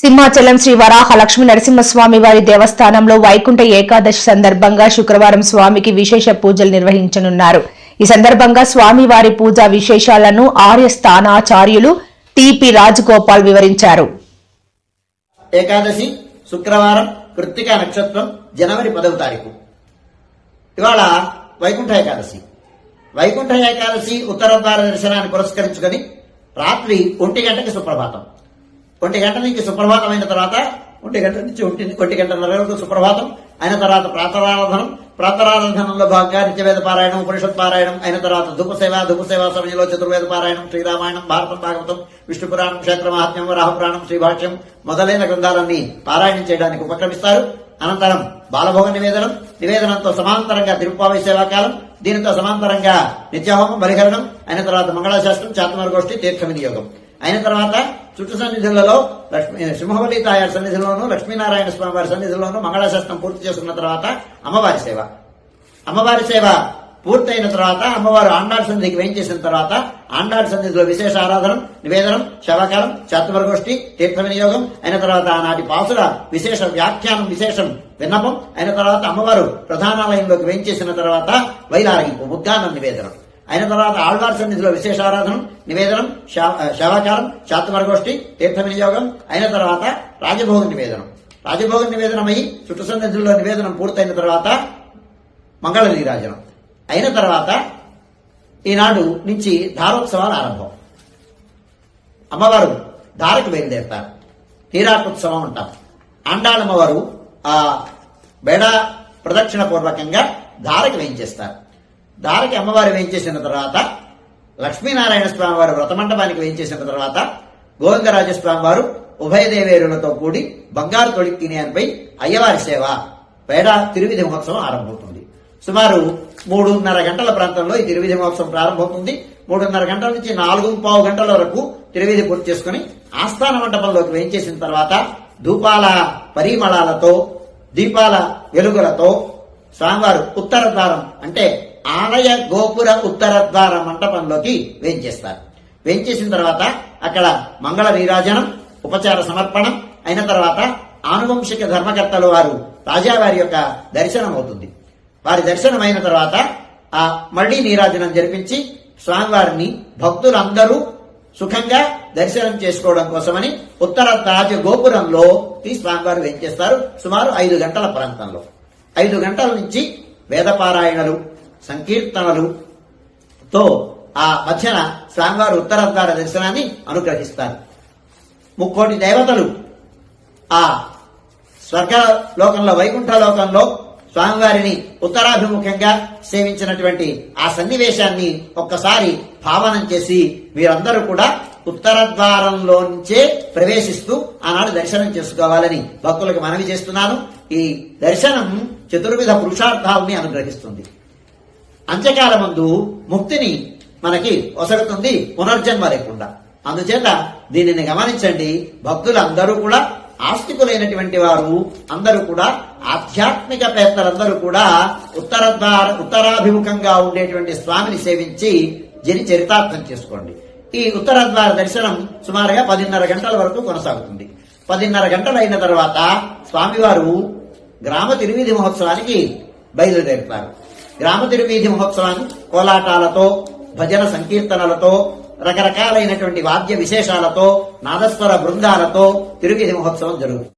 సింహాచలం శ్రీ వరాహ లక్ష్మీ నరసింహస్వామి వారి దేవస్థానంలో వైకుంఠ ఏకాదశి సందర్భంగా శుక్రవారం స్వామికి విశేష పూజలు నిర్వహించనున్నారు. ఈ సందర్భంగా స్వామి వారి పూజా విశేషాలను ఆర్య స్థానాచార్యులు టిపి రాజగోపాల్ వివరించారు. ఏకాదశి శుక్రవారం కృత్తిక నక్షత్రం జనవరి పదవ తారీఖు. ఇవాళ వైకుంఠ ఏకాదశి. వైకుంఠ ఏకాదశి ఉత్తర దర్శనాన్ని పురస్కరించుకొని రాత్రి ఒంటి గంటకి సుప్రభాతం. ఒంటి గంట నుంచి సుప్రభాతం అయిన తర్వాత ఒంటి గంట నుంచి ఒంటి ఒంటి గంటన్నర వరకు సుప్రభాతం అయిన తర్వాత ప్రాతరారాధనం ప్రాతరారాధనంలో భాగంగా నిత్యవేద పారాయణం ఉపనిషత్ పారాయణం అయిన తర్వాత ధూపసేవ ధూపసేవ సమయంలో చతుర్వేద పారాయణం శ్రీరామాయణం భారతం భాగవతం విష్ణు పురాణం క్షేత్ర మహాత్మ్యం రాహపురాణం శ్రీభాష్యం మొదలైన గ్రంథాలన్నీ పారాయణం చేయడానికి ఉపక్రమిస్తారు. అనంతరం బాలభోగ నివేదనం నివేదనంతో సమాంతరంగా తిరుప్పావి సేవాకాలం దీనితో సమాంతరంగా నిత్యహోమం బలిహరణం అయిన తర్వాత మంగళాశాస్త్రం చాతమరగోష్ఠి తీర్థ వినియోగం అయిన తర్వాత చుట్టు సన్నిధులలో లక్ష్మీ సింహవల్లి తాయారి సన్నిధిలోను లక్ష్మీనారాయణ స్వామి వారి సన్నిధిలోను మంగళాశాస్త్రం పూర్తి చేసుకున్న తర్వాత అమ్మవారి సేవ. అమ్మవారి సేవ పూర్తయిన తర్వాత అమ్మవారు ఆండాళ్ సన్నిధికి వేయించేసిన తర్వాత ఆండాడు సన్నిధిలో విశేష ఆరాధనం నివేదనం శవకాలం చాతుమరగోష్ఠి తీర్థ వినియోగం అయిన తర్వాత ఆనాటి పాసుల విశేష వ్యాఖ్యానం విశేషం విన్నపం అయిన తర్వాత అమ్మవారు ప్రధానాలయంలోకి వేయించేసిన తర్వాత వైలారగింపు ముగ్గానం నివేదనం. అయిన తర్వాత ఆళ్వార్ సన్నిధిలో విశేష ఆరాధనం నివేదనం శవ- శవాచారం చాతుమరగోష్ఠి తీర్థ వినియోగం అయిన తర్వాత రాజభోగ నివేదనం. రాజభోగ నివేదనమై చుట్టు సన్నిధుల్లో నివేదనం పూర్తయిన తర్వాత మంగళ నీరాజనం అయిన తర్వాత ఈనాడు నుంచి ధారోత్సవాలు ఆరంభం. అమ్మవారు ధారకు బయలుదేరుతారు. తీరాటోత్సవం అంటాం ఆండాళమ్మవారు ఆ బెడ ప్రదక్షిణ పూర్వకంగా ధారకు వేయించేస్తారు. దారికి అమ్మవారు వేయించేసిన తర్వాత లక్ష్మీనారాయణ స్వామి వారు వ్రతమండపానికి వేయించేసిన తర్వాత గోవిందరాజస్వామి వారు ఉభయదేవేరులతో కూడి బంగారు తొడికి తినేపై అయ్యవారి సేవ పేడ తిరువిధి మహోత్సవం ఆరంభమవుతుంది. సుమారు మూడున్నర గంటల ప్రాంతంలో ఈ తిరువిధి మహోత్సవం ప్రారంభమవుతుంది. మూడున్నర గంటల నుంచి నాలుగు పావు గంటల వరకు తిరువిధి పూర్తి చేసుకుని ఆస్థాన మండపంలోకి వేయించేసిన తర్వాత ధూపాల పరిమళాలతో దీపాల వెలుగులతో స్వామివారు ఉత్తర ద్వారం అంటే ఆలయ గోపుర ఉత్తర ద్వార మంటపంలోకి వేయించేస్తారు వేయించేసిన తర్వాత అక్కడ మంగళ నీరాజనం ఉపచార సమర్పణం అయిన తర్వాత ఆనువంశిక ధర్మకర్తలు వారు రాజావారి యొక్క దర్శనం అవుతుంది. వారి దర్శనం అయిన తర్వాత ఆ మళ్ళీ నీరాజనం జరిపించి స్వామివారిని భక్తులందరూ సుఖంగా దర్శనం చేసుకోవడం కోసమని ఉత్తర రాజ గోపురంలో ఈ స్వామివారు వేయించేస్తారు సుమారు ఐదు గంటల ప్రాంతంలో. ఐదు గంటల నుంచి వేదపారాయణలు సంకీర్తనలు తో ఆ మధ్యన స్వామివారు ఉత్తరద్వార దర్శనాన్ని అనుగ్రహిస్తారు. ముక్కోటి దేవతలు ఆ స్వర్గ లోకంలో వైకుంఠ లోకంలో స్వామివారిని ఉత్తరాభిముఖంగా సేవించినటువంటి ఆ సన్నివేశాన్ని ఒక్కసారి భావనం చేసి మీరందరూ కూడా ఉత్తర ప్రవేశిస్తూ ఆనాడు దర్శనం చేసుకోవాలని భక్తులకు మనవి చేస్తున్నాను. ఈ దర్శనం చతుర్విధ పురుషార్థాలని అనుగ్రహిస్తుంది. అంత్యకాలమందు ముక్తిని మనకి ఒసగుతుంది పునర్జన్మ లేకుండా. అందుచేత దీనిని గమనించండి. భక్తులందరూ కూడా ఆస్తికులైనటువంటి వారు అందరూ కూడా ఆధ్యాత్మిక పేత్తలందరూ కూడా ఉత్తర ఉత్తరాభిముఖంగా ఉండేటువంటి స్వామిని సేవించి జని చరితార్థం చేసుకోండి. ఈ ఉత్తరద్వార దర్శనం సుమారుగా పదిన్నర గంటల వరకు కొనసాగుతుంది. పదిన్నర గంటలు అయిన తర్వాత స్వామివారు గ్రామ తిరువిధి మహోత్సవానికి బయలుదేరుతారు. గ్రామ తిరువీధి మహోత్సవాన్ని కోలాటాలతో భజన సంకీర్తనలతో రకరకాలైనటువంటి వాద్య విశేషాలతో నాదస్వర బృందాలతో తిరువీధి మహోత్సవం జరుగుతుంది.